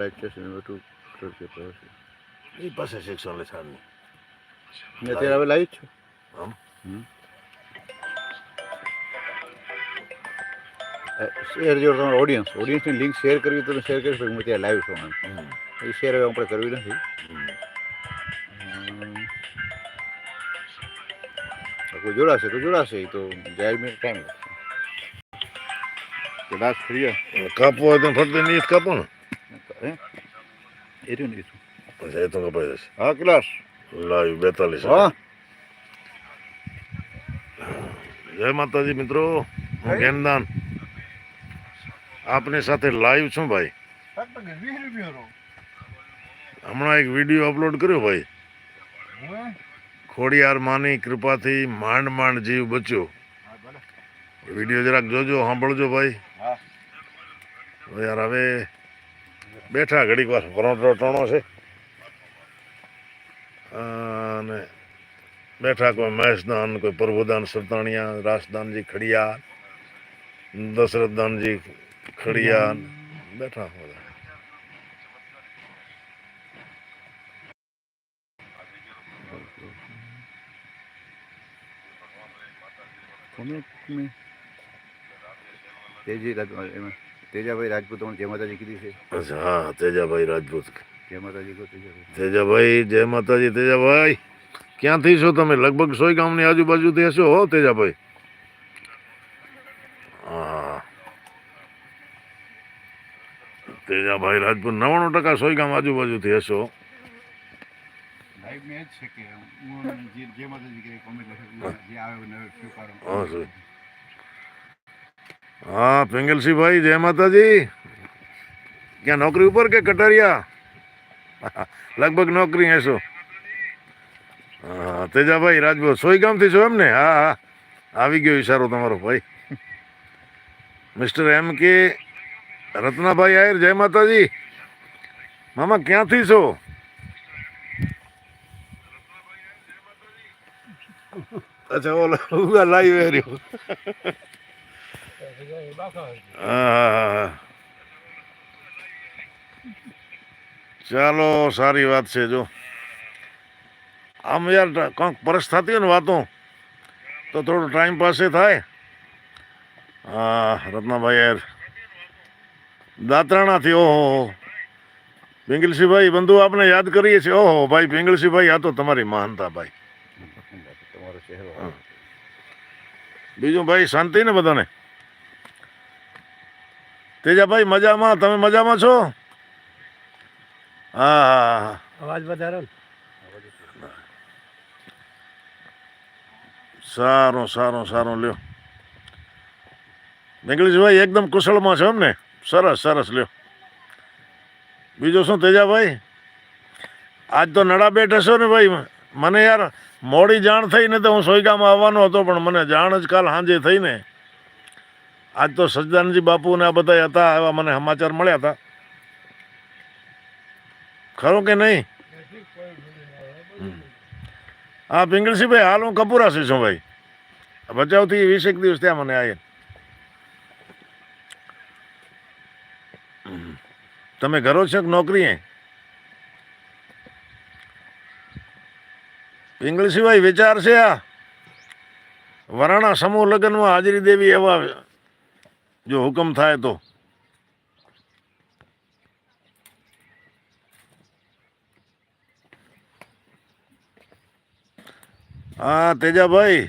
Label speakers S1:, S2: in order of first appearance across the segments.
S1: Light station બધું કરશે પછી
S2: એ પાસે સેક્શન લેસાડની
S1: ને અત્યારે હવે લાવી છે
S2: આમ
S1: હમ. શેર જો તમારો ઓડિયન્સ ઓડિયન્સની લિંક શેર કરવી તો શેર કરી શકો ત્યાં લાઈવ છું.
S2: હમ.
S1: એ શેર હવે આપણે કરવી નથી
S2: હમ.
S1: કોઈ જોડાશે તો જોડાશે તો જાહેર મેં ટાઈમ લાગશે કદાચ ફરી
S2: હોય તો ફરતે નીચ કાપો ને
S1: હે એ રહ્યું ને.
S2: પછી એ તો કપાઈ જશે
S1: હા ક્લાસ
S2: લાવી બેતાલીસ
S1: હા
S2: જય માતાજી મિત્રો હું જ્ઞાનદાન આપની સાથે લાઈવ છું ભાઈ હમણાં એક વીડિયો અપલોડ કર્યો ભાઈ ખોડિયાર માની કૃપાથી માંડ માંડ જીવ બચ્યો. વીડિયો જરાક જોજો સાંભળજો ભાઈ. યાર હવે બેઠા ઘડીક વાર. પરોઠો ટોણો છે. અને બેઠા કોઈ મહેશદાન, કોઈ પ્રભુદાન સરતાણિયા રાસદાનજી ખડિયા દશરથદાનજી ખડિયા બેઠા બધા.
S1: કોને તેજી એમાં. તેજાભાઈ રાજપૂત જય માતાજી કીધી છે.
S2: અચ્છા હા તેજાભાઈ રાજપૂત.
S1: જય માતાજી કહો તેજાભાઈ.
S2: તેજાભાઈ જય માતાજી તેજાભાઈ. ક્યાંથી છો તમે? લગભગ સોય ગામની આજુબાજુથી હશો હો તેજાભાઈ? હા તેજાભાઈ રાજપૂત નવ્વાણું ટકા સોય ગામ આજુબાજુથી હશો.
S1: લાઈવ મેં જ છે કે હું જે માતાજી કે કોમેન્ટ જે આવે નવે
S2: હા સર. હા, પિંગલસિંહભાઈ, જય માતાજી. ક્યાં નોકરી ઉપર કે કટારિયા? લગભગ નોકરી હશો હા, તેજાભાઈ રાજપૂત સોય ગામથી છો એમ ને હા હા. આવી ગયો ઈશારો તમારો, ભાઈ. મિસ્ટર એમ કે, રત્નાભાઈ આયર, જય માતાજી. મામા, ક્યાંથી છો? અચ્છા, ઓલો લાઈવ રહ્યો. ચાલો સારી વાત છે જો. આમ યાર કંઈક પરસ થતી હોય ને વાતો તો થોડો ટાઈમ પાસે થાય. હા રત્નાભાઈ યાર. દાતરાણાથી ઓહો પિંગલસિંહભાઈ બંધુ આપણે યાદ કરીએ છીએ. ઓહો ભાઈ પિંગલસિંહભાઈ આ તો તમારી મહાનતા ભાઈ. બીજું ભાઈ શાંતિ ને બધાને? તેજાભાઈ મજામાં? તમે મજામાં છો? હા હા હા
S3: અવાજ વધારો
S2: સારું સારું સારું લ્યો. ભાઈ એકદમ કુશળમાં છો એમ ને? સરસ સરસ લ્યો. બીજું શું તેજાભાઈ? આજ તો નડા બેઠે હશો ને ભાઈ? મને યાર મોડી જાણ થઈ ને તો હું સોયગામાં આવવાનો હતો પણ મને જાણ જ કાલ સાંજે થઈ ને. આજ તો સજ્જાનજી બાપુ ને આ બધા હતા, એવા મને સમાચાર મળ્યા હતા. ખરો કે નહીં? હા પિંગળસીભાઈ હાલ હું કપૂરાસી છું ભાઈ. ભચાઉથી વીસેક દિવસ ત્યાં મને હમ. તમે ઘરો છો કે નોકરીએ પિંગળસીભાઈ વિચાર છે આ? વરાણા સમૂહ લગ્નમાં હાજરી દેવી એવા જો હુકમ થાય તો. હા, તેજાભાઈ,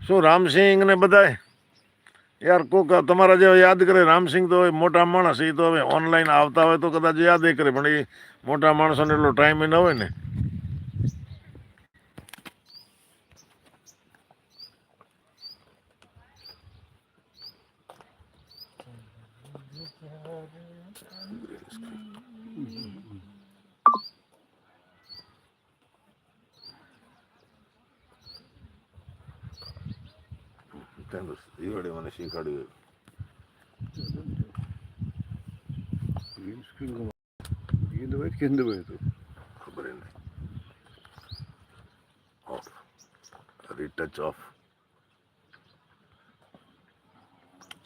S2: શું રામસિંહ ને બધાય? યાર, કોક તમારા જેવા યાદ કરે, રામસિંહ તો મોટા માણસ એ તો હવે ઓનલાઈન આવતા હોય તો કદાચ યાદ એ કરે, પણ એ મોટા માણસોને એટલો ટાઈમ ન હોય ને. ઈવડે મને શીખવાડ્યું
S1: હિન્દુભાઈ હતું
S2: ખબર ય નહીં ઓફ રીટચ ઓફ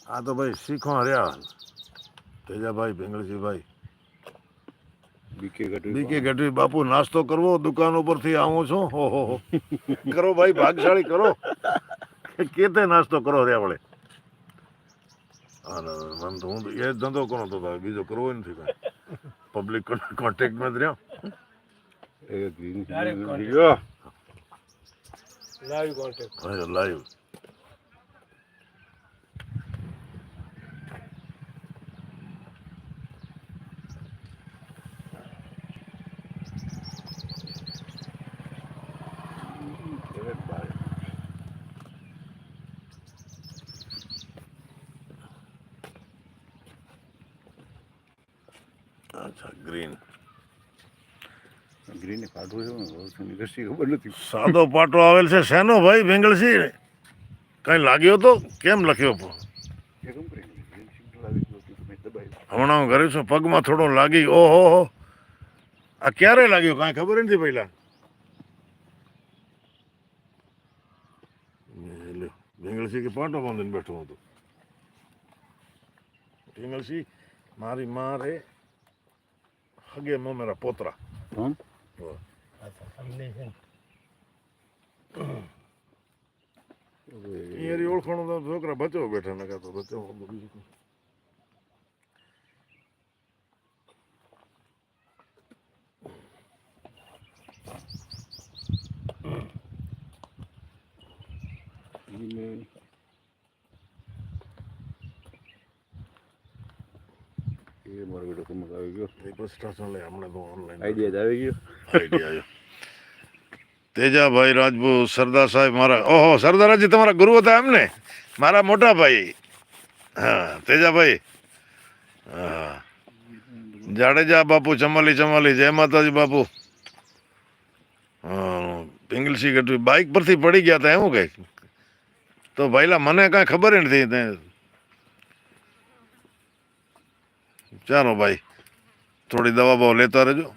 S2: આ તો ભાઈ શીખવા રહ્યા તેજાભાઈ ભીંગળજીભાઈ
S1: બીકે ગઢવી
S2: બાપુ નાસ્તો કરવો દુકાન ઉપરથી આવું છું હો હો કરો ભાઈ ભાગશાળી કરો કેતે નાસ્તો કરો રે આપણે અરે મને તો હું તો એ ધંધો કરો તો બીજો કરવો નથી કાંઈ પબ્લિક કોન્ટેક્ટમાં જ રહ્યો
S3: લાઈવ કોન્ટેક્ટ
S2: લાઈવ અચ્છા ગ્રીન
S1: ગ્રીન કાઢવું છે ને ખબર નથી.
S2: સાદો પાટો આવેલ છે શેનો ભાઈ બેંગલસી કઈ લાગ્યો તો? કેમ લખ્યો
S1: દબાવ્યું
S2: હમણાં હું ઘરે છું પગમાં થોડો લાગી ઓહો હો. આ ક્યારે લાગ્યો? કાંઈ ખબર નથી પહેલા. બેંગલસી કે પાટો બાંધીને બેઠો હતો. બેંગલસી મારી મેરા પોતરા
S1: હમ
S3: તમને છે ને
S2: અહીંયાથી ઓળખાણું તો છોકરા બચો બેઠા નકા તો બચો બીજું કોઈ.
S1: એ મારો આવી ગયો.
S2: હમણાં તો ઓનલાઈન
S1: આઈડિયા આવી ગયો.
S2: આઈડિયા તેજાભાઈ રાજપૂત સરદાર સાહેબ મારા ઓહો સરદારાજી તમારા ગુરુ હતા એમ ને મારા મોટા ભાઈ. હા તેજાભાઈ. હા. જાડેજા બાપુ ચમાલી ચમાલી જય માતાજી બાપુ. હા પિંગલસી ગઢવી. બાઇક પરથી પડી ગયા હતા એવું કંઈક? તો ભાઈલા મને કાંઈ ખબર નથી નથી તે ચાલો ભાઈ, થોડી દવા બવા લેતા રહેજો.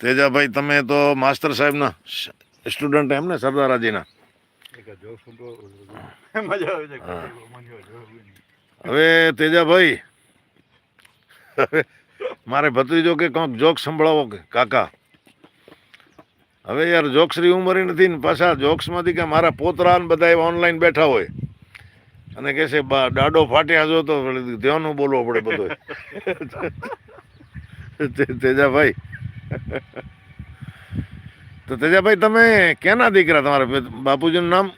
S2: તેજાભાઈ, તમે તો માસ્ટર સાહેબના સ્ટુડન્ટ એમ ને, સરદારાજીના. હવે તેજાભાઈ મારે ભત્રીજો કે કંઈક જોક સંભળાવો કે, કાકા. હવે યાર જોક્સની ઉંમરી નથી ને, પાછા જોક્સમાંથી કે મારા પોતરા બધા ઓનલાઈન બેઠા હોય. અને કે છે દાડો ફાટ્યા જો તો ધ્યાન બોલવો પડે બધો તેજાભાઈ. તો તેજાભાઈ, તમે કેના દીકરા તમારા? બાપુજીનું નામ?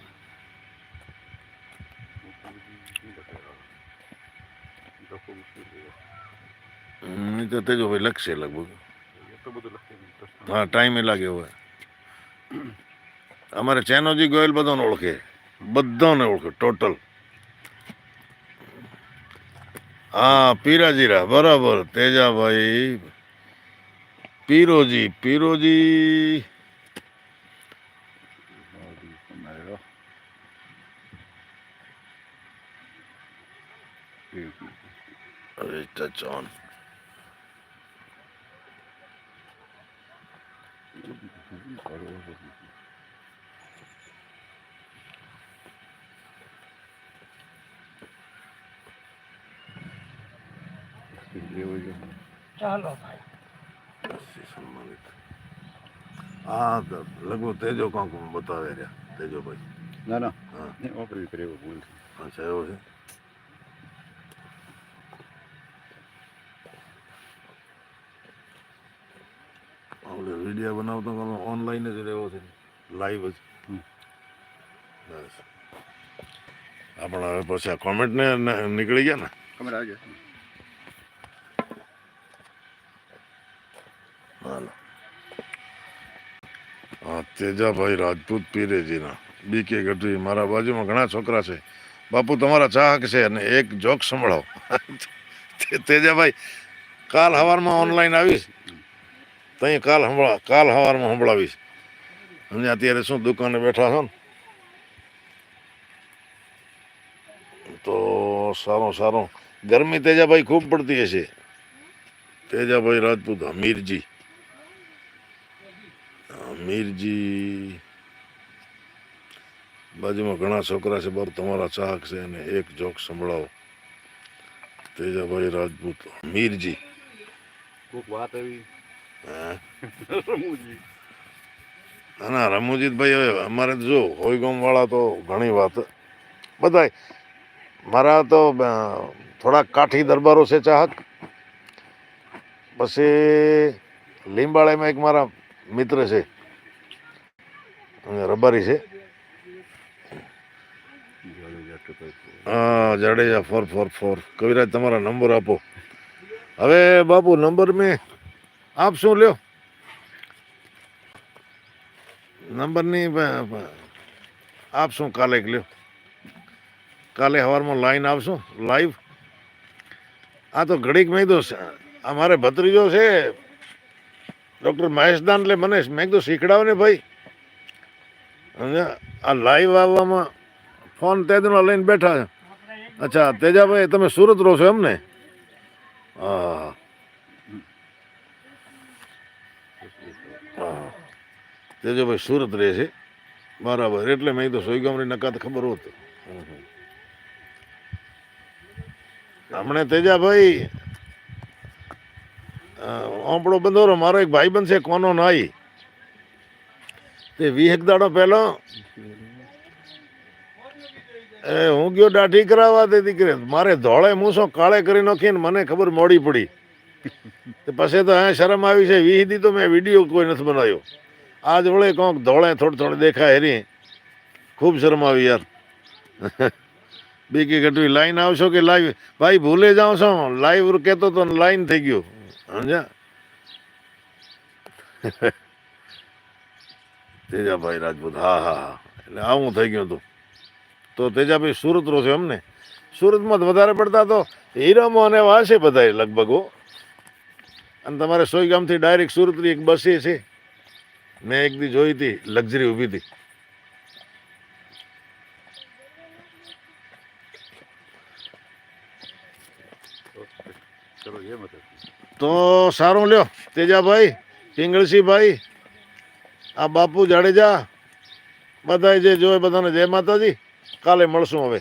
S2: તો તેજોભાઈ લખશે લગભગ. હા, ટાઈમે લાગ્યો હોય અમારે ચેનોજી ગોયલ બધાને ઓળખે. બધાને ઓળખે, ટોટલ. હા પીરાજીરા બરાબર તેજાભાઈ પીરોજી પીરોજી
S1: મોદી સમાયો. એવું છે.
S3: ચાલો ભાઈ
S2: સન્માનિત હા તો લગભગ તેજો કાંક બતાવે રહ્યા તેજોભાઈ
S1: ના ના
S2: હા
S1: ઓપરી કરી એવું ભૂલ છે.
S2: અચ્છા એવો છે આપણે વીડિયો બનાવતો ઓનલાઈન જ રહેવો છે લાઈવ જ
S1: આપણા
S2: બસ આપણે હવે પછી આ કોમેન્ટ ને નીકળી ગયા ને
S1: તમારે
S2: આવી હા તેજાભાઈ રાજપૂત પીરેજીના. બી કે ગઢવી, મારા બાજુમાં ઘણા છોકરા છે. બાપુ, તમારા ચાહક છે અને એક જોક સંભળાવો. તેજાભાઈ, કાલ સવારમાં ઓનલાઈન આવીશ. તઈ કાલ સંભળા કાલ સવારમાં સંભળાવીશ અમને અત્યારે શું દુકાને બેઠા છો ને? તો સારું સારું. ગરમી તેજાભાઈ ખૂબ પડતી હશે. તેજાભાઈ રાજપૂત હમીરજી હમીરજી બાજુમાં ઘણા છોકરા છે બાર તમારા ચાહક છે અને એક જોક સંભળાવો. તેજાભાઈ રાજપૂત. મીરજી.
S1: કોક વાત આવી?
S2: હા.
S1: રમૂજી.
S2: ના રમુજીતભાઈ હવે અમારે તો જો હોયગામ વાળા તો ઘણી વાત. બધાય મારા તો થોડાક થોડા કાઠી દરબારો છે ચાહક. પછી લીંબાળામાં એક મારા મિત્ર છે. રબારી છે. હા Jadeja four four four Kaviraj તમારા નંબર આપો. હવે બાપુ નંબર મેં આપશું લ્યો? નંબરની આપ શું કાલે લ્યો? કાલે સવારમાં લાઈન આવશું લાઈવ આ તો ઘડીક મેં સ- અમારે ભત્રીજો છે ડૉક્ટર મહેશદાન એટલે મને મેં કીધું, શીખડાવો ને ભાઈ. અને આ લાઈવ આવવામાં ફોન તેદનો લઈને બેઠા અચ્છા, તેજાભાઈ, તમે સુરત રહો છો એમ ને? હા. તેજાભાઈ સુરત રહે છે. બરાબર. એટલે મેં તો સોયગામની નકાત ખબર હોત. હમણે તેજાભાઈ ઓંપડો બંધોરો મારો એક ભાઈબંધ છે, કોનો નાઈ? તે વીસ દાડો પહેલો. એ હું ગયો દાઢી કરાવવા તે દીકરે મારે ધોળે મૂસો કાળે કરી નાખીને મને ખબર મોડી પડી. પછી તો અહીંયા શરમ આવી છે. વીસ દીધો મેં વીડિયો કોઈ નથી બનાવ્યો. આજ વળે કોક ધોળે થોડી થોડી દેખાય હેરી. ખૂબ શરમ આવી યાર. બીકી ગટવી લાઈન આવશો કે લાઈવ ભાઈ ભૂલે જાઉં છો. લાઈવ કહેતો તો લાઈન થઈ ગયું. સમજ્યા? તેજાભાઈ રાજપૂત, હા હા હા. એટલે આવું થઈ ગયું હતું તો તેજાભાઈ સુરત રહો છો એમ ને સુરતમાં વધારે પડતા તો હીરામો અને વાસે બધા લગભગ અને તમારે સોયગામથી ડાયરેક્ટ સુરતની એક બસ એ છે. મેં એક દી જોઈ હતી, લક્ઝરી ઊભી હતું. તો સારું લ્યો, તેજાભાઈ. પિંગળસીભાઈ આ બાપુ જાડેજા બધાએ જે જોયે બધાને જય માતાજી. કાલે મળશું હવે.